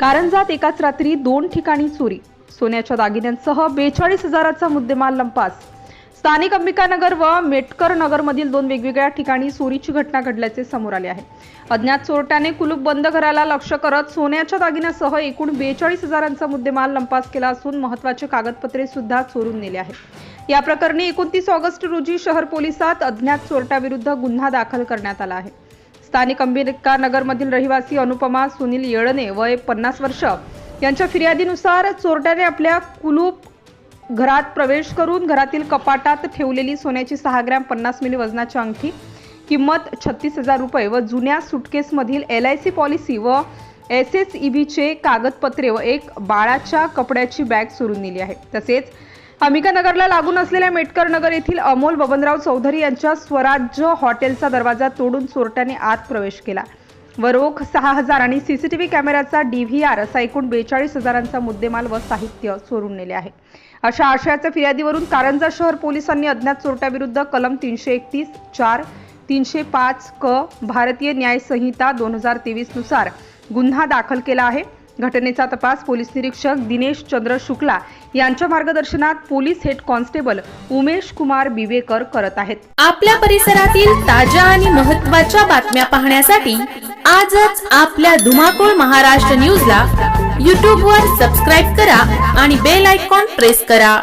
कारंजात एकाच रात्री दोन ठिकाणी चोरी. सोन्याच्या दागिन्यांसह बेचाळीस हजाराचा मुद्देमाल लंपास. स्थानिक अंबिकानगर व मेटकर नगरमधील दोन वेगवेगळ्या ठिकाणी चोरीची घटना घडल्याचे समोर आले आहे. अज्ञात चोरट्याने कुलूप बंद घराला लक्ष करत सोन्याच्या दागिन्यासह एकूण बेचाळीस हजारांचा मुद्देमाल लंपास केला असून महत्त्वाचे कागदपत्रे सुद्धा चोरून नेले आहे. या प्रकरणी एकोणतीस ऑगस्ट रोजी शहर पोलिसात अज्ञात चोरट्याविरुद्ध गुन्हा दाखल करण्यात आला आहे. स्थानिक अंबिका नगरमधील रहिवासी अनुपमा सुनील येळणे वय पन्नास वर्ष. यांच्या फिर्यादीनुसार चोरट्याने आपल्या कुलूप घरात प्रवेश करून घरातील कपाटात ठेवलेली सोन्याची सहा ग्रॅम पन्नास मिली वजनाची अंगठी किंमत छत्तीस हजार रुपये व जुन्या सुटकेसमधील एल आय सी पॉलिसी व एस एस ई बीचे कागदपत्रे व एक बाळाच्या कपड्याची बॅग चोरून नेली आहे. तसेच नगरला लागून असलेल्या मेटकर नगर येथील अमोल बबनराव चौधरी यांच्या स्वराज्य हॉटेलचा दरवाजा तोडून चोरट्याने आत प्रवेश केला. व रोख सहा हजार आणि सीसीटीव्ही कॅमेऱ्याचा डीव्हीआर असा एकूण बेचाळीस हजारांचा मुद्देमाल व साहित्य चोरून नेले आहे. अशा आशयाच्या फिर्यादीवरून कारंजा शहर पोलिसांनी अज्ञात चोरट्याविरुद्ध कलम तीनशे एकतीस चार तीनशे पाच क भारतीय न्याय संहिता दोन हजार तेवीसनुसार गुन्हा दाखल केला आहे. घटनेचा तपास पोलीस निरीक्षक दिनेश चंद्र शुक्ला यांच्या मार्गदर्शनात police head constable Umesh Kumar Bivekar करत आहेत. आपल्या परिसरातील ताज्या आणि महत्त्वाच्या बातम्या पाहण्यासाठी आजच आपल्या धुमाकूळ महाराष्ट्र न्यूजला यूट्यूबवर सबस्क्राईब करा आणि बेल आयकॉन प्रेस करा.